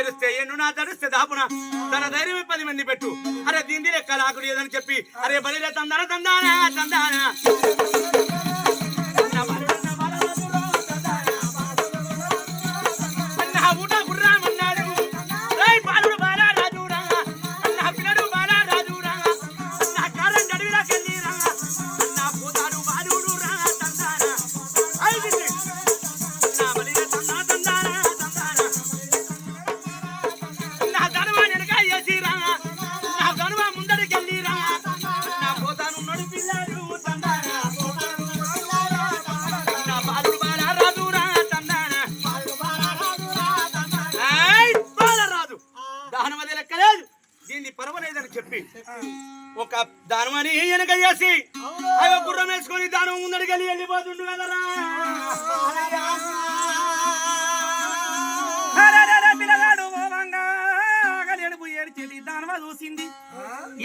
ఎరుస్తే ఎన్ను నా తడిస్తే దాపున? తన ధైర్యం పది మంది పెట్టు. అరే దీని లెక్క లాకుడు ఏదని చెప్పి అరే బలి తందాన తందానా తందానా.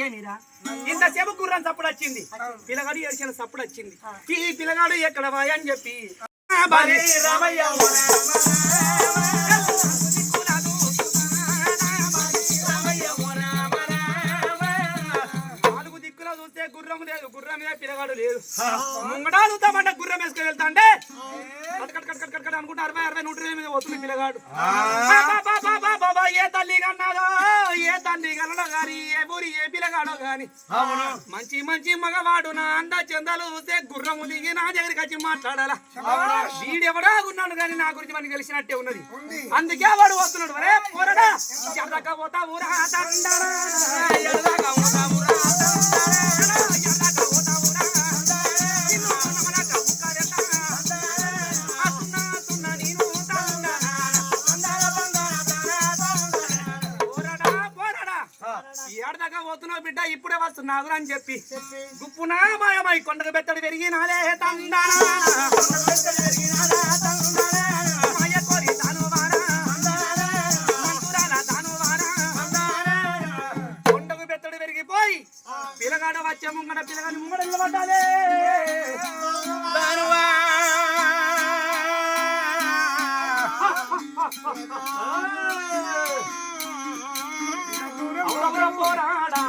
ఏమిరా? ఇంతసేపు గుర్రం సప్పుడు వచ్చింది. పిల్లగాడు ఏడ్చిన సప్పుడు వచ్చింది. ఈ పిల్లగాడు ఎక్కడ అని చెప్పి. రామయ్య. చూస్తే గుర్రం లేదు గుర్రం మీద పిల్లగాడు లేదు. ముంగడాలు తమంటే గుర్రం వేసుకొని వెళ్తా అంటే cut cut cut cut cut cut అనుకుంటే అరవై అరవై నూట ఇరవై మీద వస్తుంది పిల్లగాడు. బాబా, ఏ తల్లి కన్నాదో ఏ తండ్రి కన్నడో గాని ఏ ఊరి ఏ పిల్లగాడో గాని. మంచి మంచి మగవాడు నా అంద చందాలు చూస్తే గుర్రము దిగి నా దగ్గరికి వచ్చి మాట్లాడాలా. వీడెవడా ఉన్నాడు కానీ నా గురించి మనకి తెలిసినట్టే ఉన్నది. అందుకే వాడు వస్తున్నాడు. మరే పోరడా పోతా ఊరా. పోతున్నావు బిడ్డ ఇప్పుడే వస్తున్నావు అని చెప్పి. గుప్పునా మాయమై కొండకు బెత్తడి పెరిగినాలే తందానా. తాను. కొండకు బెత్తడి పెరిగిపోయి పిల్లగాడ వచ్చే ముంగడ పిల్లగాని ముంగడ నిలబడ్డాలే దానవా అవురవుర పోరాడా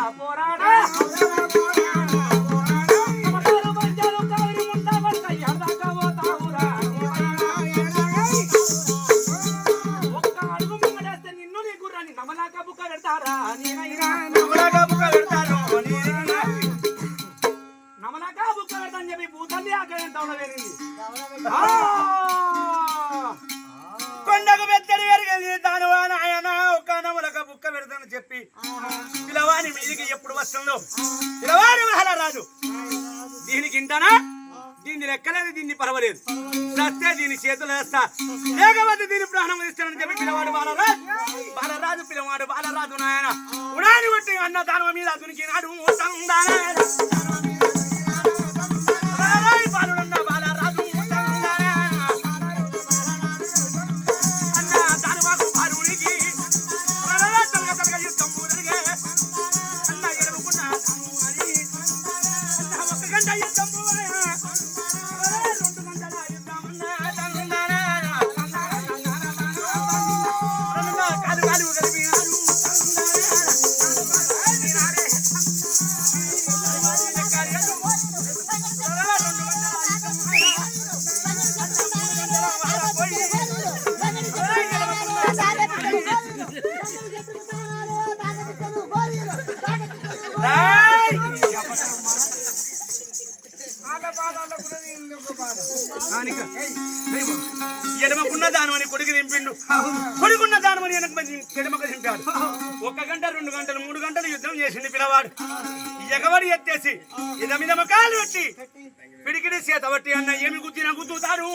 చేతులు వేస్తా లేకపోతే దీని ప్రాణం ఇస్తానని చెప్పి పిల్లవాడు బాలరాజు బాలరాజు పిల్లవాడు బాలరాజు నాయన. ఉడాని కొట్టి అన్న దానవ మీద అతనికి నాడు కొడుకున్న వెనక ఎడమకు చింపాడు ఒక గంట రెండు గంటలు మూడు గంటలు యుద్ధం చేసింది పిల్లవాడు. ఎగబడి ఎత్తేసి ఇదమిదమ కాలు పెట్టి పిడికిడి చేత బట్టి అన్న ఏమి గుద్దిన గుద్దుతారు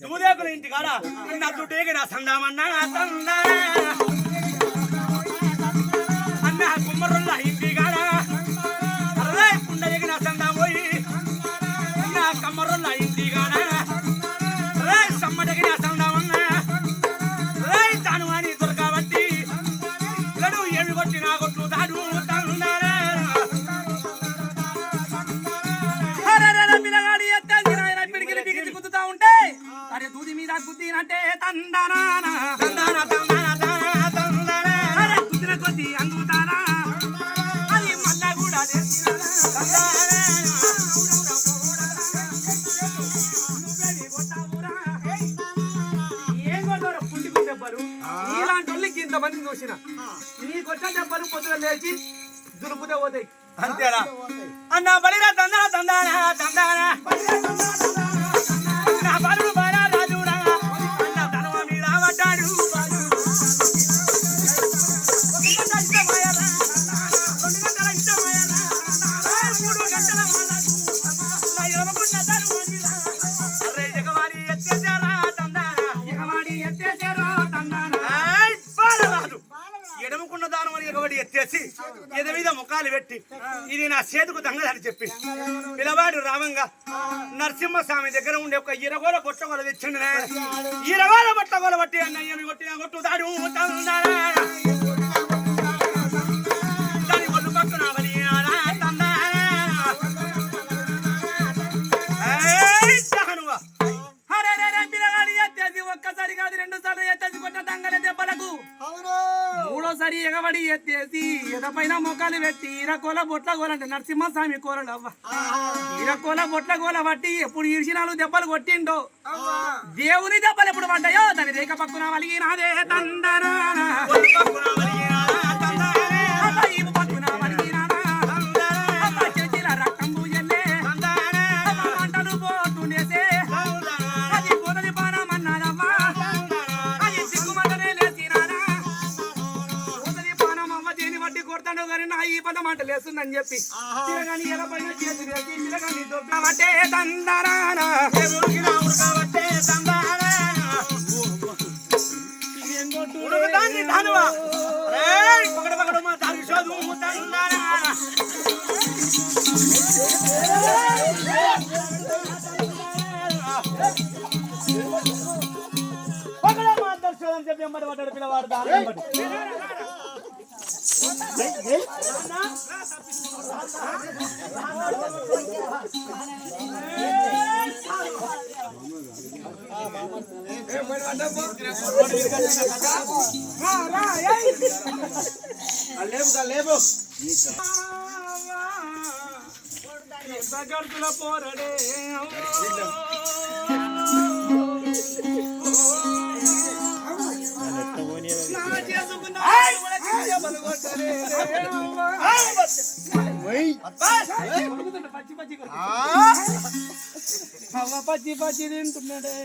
దూదేకుల ఇంటి కాడ నా దుడ్డేకి నా సందామన్నా తందా అన్న కుమ్మరుల్ల ఇంటి కాడ మందిని చూసిన. నీకు వచ్చే దెబ్బలు పొద్దున లేచి దులుపుతే పోతాయి. అంతేరా అన్న బలిరా ముఖాలు పెట్టి ఇది నా చేతుకు దంగదని చెప్పి పిలవాడు రామంగా నరసింహస్వామి దగ్గర ఉండే ఒక ఇరగోల బొట్టగోల తెచ్చిండు నాయన. ఇరగోల బొట్టగోల బట్టి అన్నయ్యని కొట్టిన కొట్టుదాడు తందానా. దాని ఒళ్ళు పక్కన వలియాలా తందానా. ఏయ్, దహనువా. అరే రే రే పిల్లగాడి ఎత్తేసి ఒక్కసారి కాదు రెండు సార్లు ఎత్తేసి కొట్ట దంగల దెబ్బలకు మూడోసారి ఎగబడి ఎత్తేసి ఎదపైన మొక్కలు పెట్టి ఇరకోల బొట్ల గోలంటే నరసింహస్వామి కోరలు ఇరకోల బొట్ల గోల పట్టి ఎప్పుడు ఈడ్చినాలు దెబ్బలు కొట్టిండో. దేవుని దెబ్బలు ఎప్పుడు పడ్డాయో? దాని రేఖ పక్కున వలిగినాదే తందరా కానీ నా ఈ పదం అంట లేస్తుందని చెప్పి తిరగని ఎలపైన చేతి వేసి తిరగని దొబ్బమంటే తందరానా దేవుడికి రాముడు కాబట్టే తందానా. ఉడుకుతాంది ధానువా. ఏయ్, పకడ పకడ మా దానికి చదువు ముద్దాడున్నారా. పకడ మా అద్దరు చదువు అని చెప్పి ఎంబడి పడ్డాడు పిల్లవాడు దాని ఎంబడి. గడుపుల పోరడే పచ్చి పచ్చి కొట్టు. అవ్వ పచ్చి పచ్చి తింటున్నాడే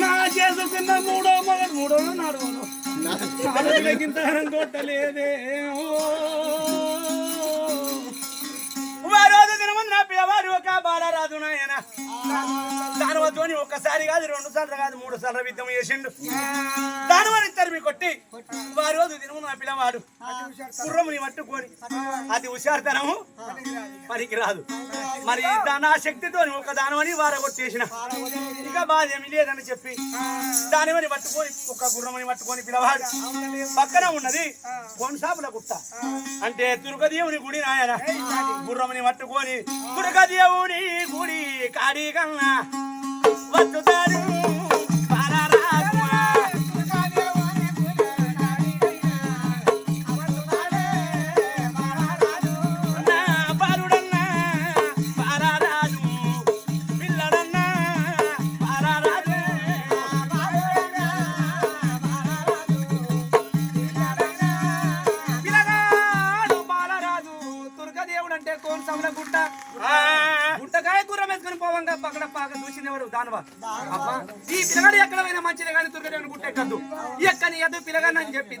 నా చేసుకున్న మూడో మగ మూడో నాలుగో నాలుగులకింత కొట్టలేదే వారోజు దినమున నా పిల్లవాడు ఒక బాలరాజు నాయన. దానవతోని ఒక్కసారి కాదు రెండు సార్లు కాదు మూడు సార్లు యుద్ధం చేసిండు. దానవని మీ కొట్టి వారి రోజు దినము నా పిల్లవాడు కుర్రముని పట్టుకొని అది హుషారుతనము పనికి రాదు మరి దాని శక్తితోని ఒక దానవని వార కొట్టేసిన ఇక బాధ ఏమి లేదని చెప్పి దానివని పట్టుకొని ఒక గుర్రమని పట్టుకొని పిల్లవాడు పక్కన ఉన్నది కొనసాపుల గుట్ట. అంటే దుర్గదేవుని గుడి నాయన. గుర్రమని పట్టుకొని దుర్గదేవుని గుడి కాడి కన్నా వచ్చుతాడు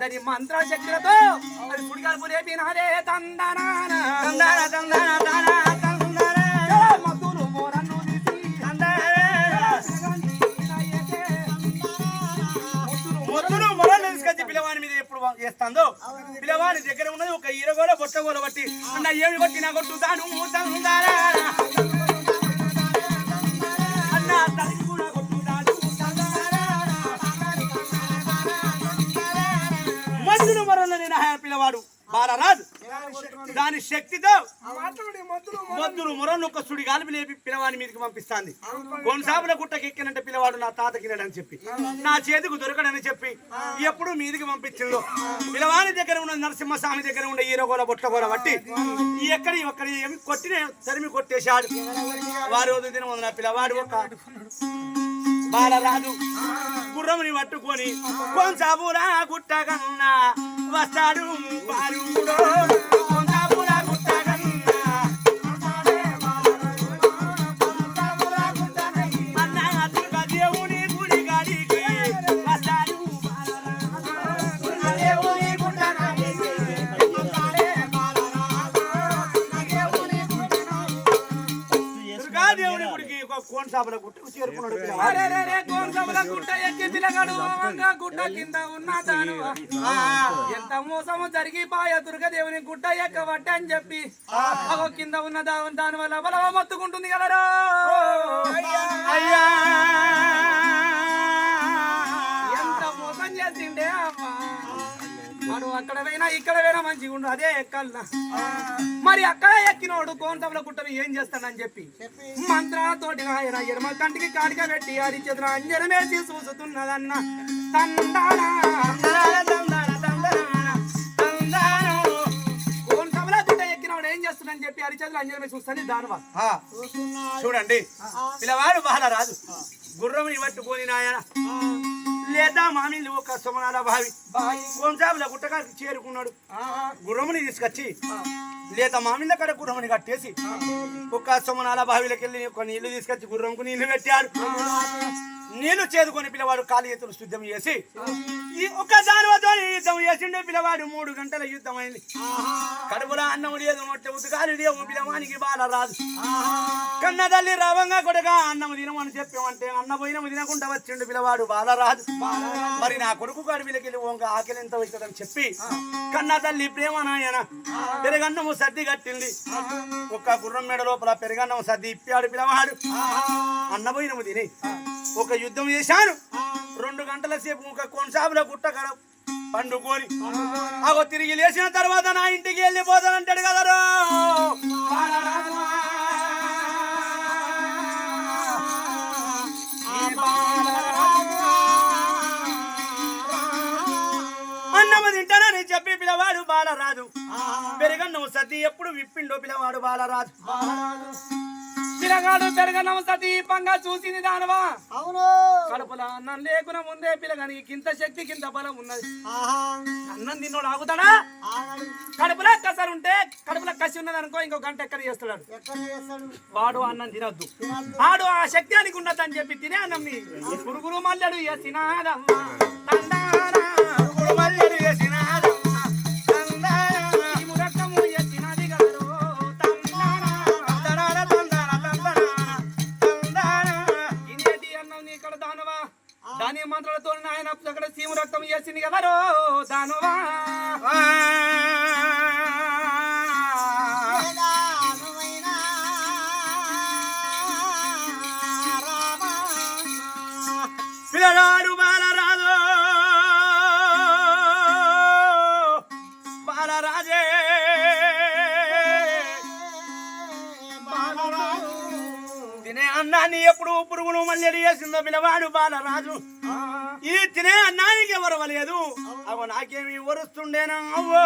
పిల్లగాని మంత్ర శక్తులతో అది సుడిగాల్పు లేపి నాదే తందనాన తందాన, మొరలు తీసుకొచ్చి మీద ఎప్పుడు చేస్తాందో పిల్లవాని దగ్గర ఉన్నది ఒక ఇరగోల బొట్టగోల బట్టి అన్న ఏమి కొట్టినా కొట్టుతాను తందారా. అన్న మందులు నేను పిల్లవాడు. బాలరాజు. దాని శక్తితో మొద్దులు మొరలు ఒక సుడి గాలిపి లేపి పిల్లవాడి మీదకి పంపిస్తాంది. కొనసాపుల గుట్టకి ఎక్కినంటే పిల్లవాడు నా తాతకినాడని చెప్పి. నా చేతికి దొరకడని చెప్పి ఎప్పుడు మీదికి పంపించిందో. పిల్లవాడి దగ్గర ఉన్న నరసింహస్వామి దగ్గర ఉన్న ఈరగోల బొట్టగోల బట్టి ఎక్కడి ఒక్కడి కొట్టిన తరిమి కొట్టేశాడు. వారి రోజు దినం నా పిల్లవాడు ఒక బాలరాజు. గుర్రముని పట్టుకొని కొంచాపురా గుట్టగన్నా వస్తాడు. బాలుడో గుట్ట కింద ఉన్న దాను ఎంత మోసము జరిగిపాయ దుర్గదేవుని గుట్ట ఎక్కబట్ట అని చెప్పి. అగో కింద ఉన్న దాని వల్ల బలవ మొత్తుకుంటుంది కదరా. అయ్యా. ఎంత మోసం చేసిండే అమ్మా. వాడు అక్కడ పోయినా ఇక్కడ పోయినా మంచిగా ఉండు అదే ఎక్కల్లా మరి అక్కడ ఎక్కినోడు కోనసముల గుట్టను ఏం చేస్తాడని చెప్పి మంత్రాలతోటి ఆయన ఎడమ కంటికి కాడిక పెట్టి అది చేతుల అంజనం వేసి చూసుతున్నదన్న. గుట్ట ఎక్కినోడు ఏం చేస్తున్నాడని చెప్పి అరిచేతులు దానవా. చూడండి పిల్లవాడు బాలరాజు గుర్రముని పట్టుకొని నాయన లేదా మామిళ్ళు ఒక సుమనాల భావి కొంచాపుల గుట్టకాడికి చేరుకున్నాడు. గుర్రముని తీసుకొచ్చి లేత మామిళ్ళ కాడ గుర్రముని కట్టేసి ఒక సుమనాల బావిలోకి వెళ్ళి ఒక నీళ్ళు తీసుకొచ్చి గుర్రంకు నీళ్ళు పెట్టాడు. నీళ్ళు చేదుకొని పిల్లవాడు కాలు చేతులు శుద్ధం చేసి ఈ ఒక దానివతో యుద్ధం చేసిండే పిల్లవాడు మూడు గంటల యుద్ధం అయింది కడుపులో అన్నం లేదు నొట్టె ఉతకాలు లేవు పిల్లవానికి బాల రాదు. కన్న తల్లి రావంగా కొడగా అన్నం తినమని చెప్పామంటే అన్న పోయిన తినకుండా వచ్చిండు పిల్లవాడు బాలరాజు మరి నా కొడుకు కడుపులకి వెళ్ళి వంక ఆకలి ఎంత వచ్చేదని చెప్పి కన్న తల్లి ప్రేమ నాయన పెరగన్నము సర్ది కట్టింది. ఒక్క గుర్రం మెడ లోపల పెరగన్నం సర్ది ఇప్పాడు పిల్లవాడు. అన్న పోయినము తిని ఒక యుద్ధం చేశాను. రెండు గంటల సేపు ఒక కొనసాగుల గుట్ట కడ పండుకొని అగో తిరిగి లేచిన తర్వాత నా ఇంటికి వెళ్ళిపోతానంటాడు కదా అన్నము తింటానని చెప్పి పిల్లవాడు బాలరాజు పెరగన్ను సతి ఎప్పుడు విప్పిండో పిల్లవాడు బాలరాజు పిల్లగాడు పెరగనం సతీపంగా చూసింది దానవా? అవును. కడుపులో అన్నం లేకున్నా ముందే పిల్లగానికి ఇంత శక్తి కింద బలం ఉన్నది. ఆహా. అన్నం తిన్నోడు ఆగుతాడా? కడుపులో కసరు ఉంటే కడుపులో కసి ఉన్నది అనుకో ఇంకో గంట ఎక్కడ చేస్తున్నాడు వాడు అన్నం తినొద్దు. ఆడు ఆ శక్తి అనికి ఉన్నదని చెప్పి తినే అన్నం పురుగురు మల్లెడు ఎసినాదమ్మ అన్నాన్ని ఎప్పుడు పురుగును మల్లెలు వేసిందో పిల్లవాడు బాలరాజు. ఈ తినే అన్నానికి ఎవరు వలేదు? అవ నాకేమి వరుస్తుండేనా? అవ్వో.